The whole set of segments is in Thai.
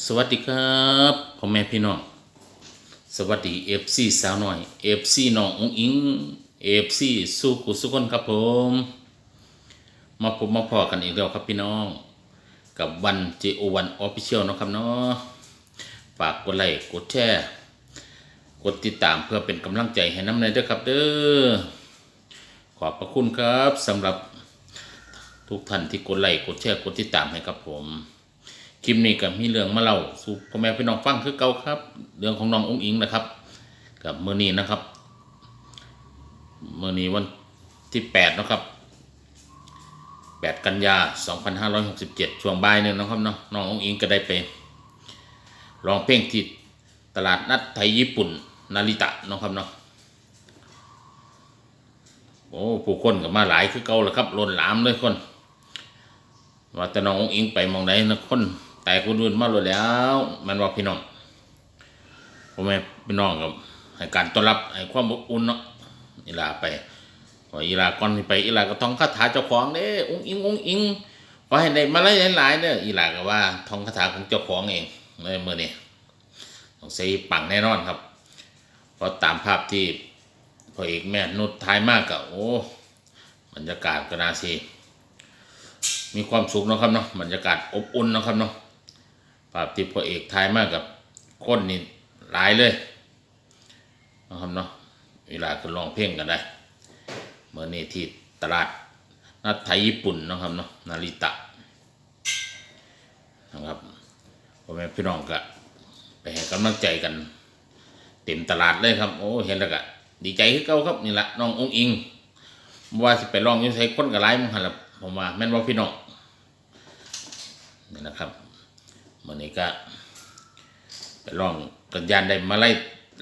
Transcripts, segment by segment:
สวัสดีครับพ่อแม่พี่น้อง สวัสดีเอฟซีสาวน้อยเอฟซีน้ององอิงเอฟซีสู้กุสุคนครับผม มาพบมาพอกันอีกแล้วครับพี่น้อง กับวัน JO1 Official เชียลนะครับเนาะฝากกดไลค์กดแชร์กดติดตามเพื่อเป็นกำลังใจให้น้ำในเด้อครับเด้อขอบพระคุณครับสำหรับทุกท่านที่กดไลค์กดแชร์กดติดตามให้ครับผม คลิปนี้ก็มีเรื่องมาเล่าสู่พ่อแม่พี่น้องฟังคือเก่าครับ เรื่องของน้ององค์อิงนะครับ กับเมือนี้นะครับเมือนี้วันที่แปดนะครับแปดกันยาสองพันห้าร้อยหกสิบเจ็ดช่วงบ่ายหนึ่งนะครับเนาะน้ององค์อิงก็ได้ไปร้องเพลงที่ตลาดนัดไทยญี่ปุ่นนาริตะนะครับเนาะโอ้ผู้คนก็มาหลายคือเก่าแล้วครับล้นหลามเลยคนว่าแต่น้ององค์อิงไปมองไหนนะคน แต่คนอื่นมาเลยแล้ว มันว่าพี่น้องพ่อแม่พี่น้องกับให้การต้อนรับให้ความอบอุ่นเนาะอีลาไปพออีลาก่อนที่ไปอีลาก็ท่องคาถาเจ้าของเด้องอิงองอิงขอให้ได้มาหลายๆเด้ออีลาก็ว่าท่องคาถาของเจ้าของเองในเมื่อนี้ต้องใส่ปังแน่นอนครับเพราะตามภาพที่พอเอกแม่นุชท้ายมากก็โอ้บรรยากาศก็น่าสีมีความสุขนะครับเนาะบรรยากาศอบอุ่นนะครับเนาะ ภาพที่พระเอกถ่ายมากกับคนนี่หลายเลยนะครับเนาะเวลาคือร้องเพลงกันได้เมื่อนี้ที่ตลาดนัดไทยญี่ปุ่นนะครับเนาะนาริตะนะครับพ่อแม่พี่น้องก็ไปให้กำลังใจกันเต็มตลาดเลยครับ โอ้เห็นแล้วก็ดีใจคือเก่าครับนี่แหละน้ององค์อิงว่าสิไปร้องอยังไงคนก็หลายมั้งหันละผมว่าแม่นว่าพี่น้องนี่นะครับ มื่อนี้ก็ไปร้องกันยานได้มาไล่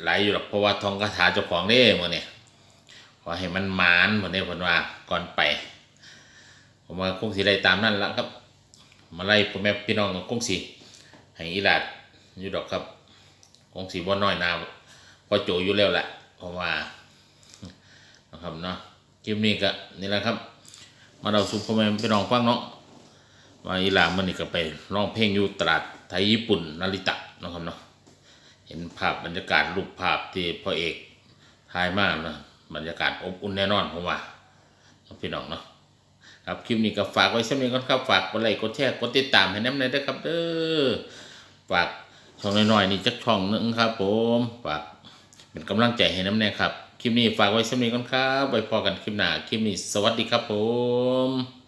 ไหลอยู่หรอกเพราะว่าทองคาถาเจ้าของเด้มื่อนี้ขอให้มันมานมือนนี้ผมว่าก่อนไปผมว่าคงสิได้ตามนั่นละครับ มาไล่พ่อแม่พี่น้องก็คงสิให้อีหลาดอยู่ดอกครับคงสิบ่น้อยนาพอโจอยู่แล้วแหละเพราะว่านะครับเนาะคลิปนี้ก็นี่แหละครับ มาเราสู่พ่อแม่พี่น้องฟังเนาะ ว่าอีหลามันนี่ก็ไปร้องเพลงอยู่ตลาดไทยญี่ปุ่นนาริตะนะครับเนาะเห็นภาพบรรยากาศรูปภาพที่พ่อเอกถ่ายมากนะบรรยากาศอบอุ่นแน่นอนผมว่าพี่น้องเนาะครับคลิปนี้ก็ฝากไว้สักนิดก่อนครับฝากกดไลค์กดแชร์กดติดตามให้น้ำในอยด้วยครับเด้อฝากช่องน้อยๆนี่จักช่องหนึงครับ ผมฝากเป็นกำลังใจให้น้ำแน่ครับคลิปนี้ฝากไว้สักนิดก่อนครับไว้พอกันคลิปหน้าคลิปนี้สวัสดีครับผม